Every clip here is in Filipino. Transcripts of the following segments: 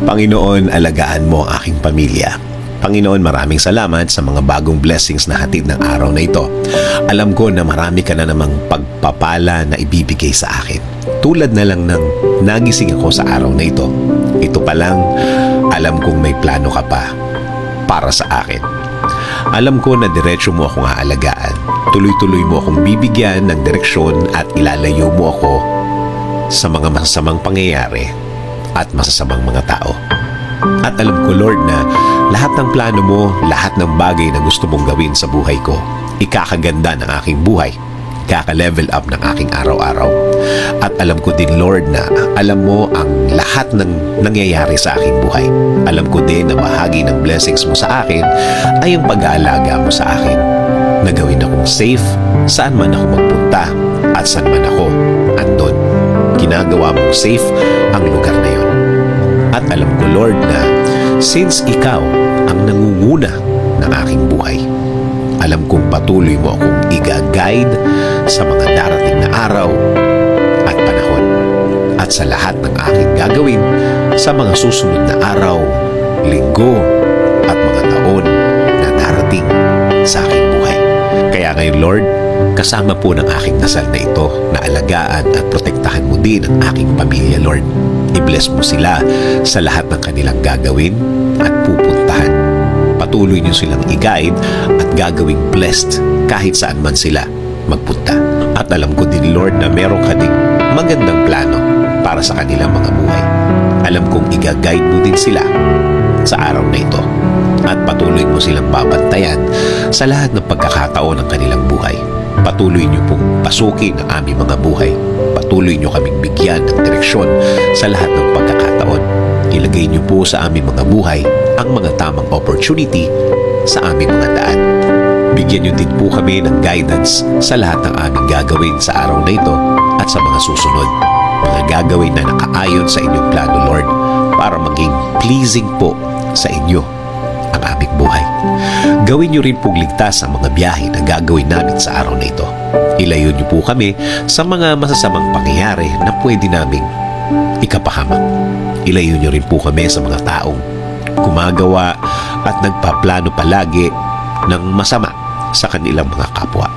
Panginoon, alagaan mo ang aking pamilya. Panginoon, maraming salamat sa mga bagong blessings na hatid ng araw na ito. Alam ko na marami ka na namang pagpapala na ibibigay sa akin. Tulad na lang ng nagising ako sa araw na ito. Ito pa lang, alam kong may plano ka pa para sa akin. Alam ko na diretsyo mo akong aalagaan. Tuloy-tuloy mo akong bibigyan ng direksyon at ilalayo mo ako sa mga masasamang pangyayari at masasamang mga tao. At alam ko, Lord, na lahat ng plano mo, lahat ng bagay na gusto mong gawin sa buhay ko, ikakaganda ng aking buhay, kaka-level up ng aking araw-araw. At alam ko din, Lord, na alam mo ang lahat ng nangyayari sa aking buhay. Alam ko din na bahagi ng blessings mo sa akin ay ang pag-aalaga mo sa akin. Na gawin akong safe saan man ako magpunta at saan man ako andon. Ginagawa mong safe ang lugar na yon. At alam ko, Lord, na since ikaw ang nangunguna ng aking buhay, alam kong patuloy mo akong iga-guide sa mga darating na araw at panahon at sa lahat ng aking gagawin sa mga susunod na araw, linggo at mga taon na darating sa aking buhay. Kaya ngayon, Lord, kasama po ng aking dasal na ito na alagaan at protektahan mo din ang aking pamilya, Lord. I-bless mo sila sa lahat ng kanilang gagawin at pupuntahan. Patuloy niyo silang i-guide at gagawing blessed kahit saan man sila magpunta. At alam ko din, Lord, na meron ka ding magandang plano para sa kanilang mga buhay. Alam kong i-guide mo din sila sa araw na ito at patuloy mo silang babantayan sa lahat ng pagkakataon ng kanilang buhay. Patuloy niyo pong pasukin ang aming mga buhay. Patuloy niyo kaming bigyan ng direksyon sa lahat ng pagkakataon. Ilagay niyo po sa aming mga buhay ang mga tamang opportunity sa aming mga daan. Bigyan niyo din po kami ng guidance sa lahat ng aming gagawin sa araw na ito at sa mga susunod. Mga gagawin na nakaayon sa inyong plano, Lord, para maging pleasing po sa inyo ang aming buhay. Gawin niyo rin pong ligtas ang mga biyahe na gagawin namin sa araw na ito. Ilayo niyo po kami sa mga masasamang pangyayari na pwede naming ikapahamak. Ilayo niyo rin po kami sa mga taong gumagawa at nagpaplano palagi ng masama sa kanilang mga kapwa.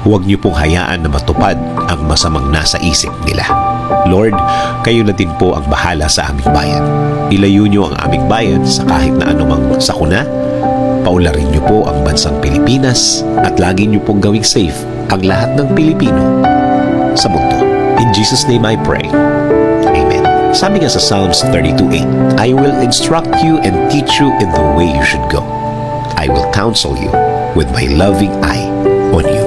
Huwag niyo pong hayaan na matupad ang masamang nasa isip nila. Lord, kayo na din po ang bahala sa aming bayan. Ilayo niyo ang aming bayan sa kahit na anumang sakuna. Paularin niyo po ang bansang Pilipinas at lagi niyo pong gawing safe ang lahat ng Pilipino sa mundo. In Jesus' name I pray. Amen. Sabi nga sa Psalms 32.8, I will instruct you and teach you in the way you should go. I will counsel you with my loving eye on you.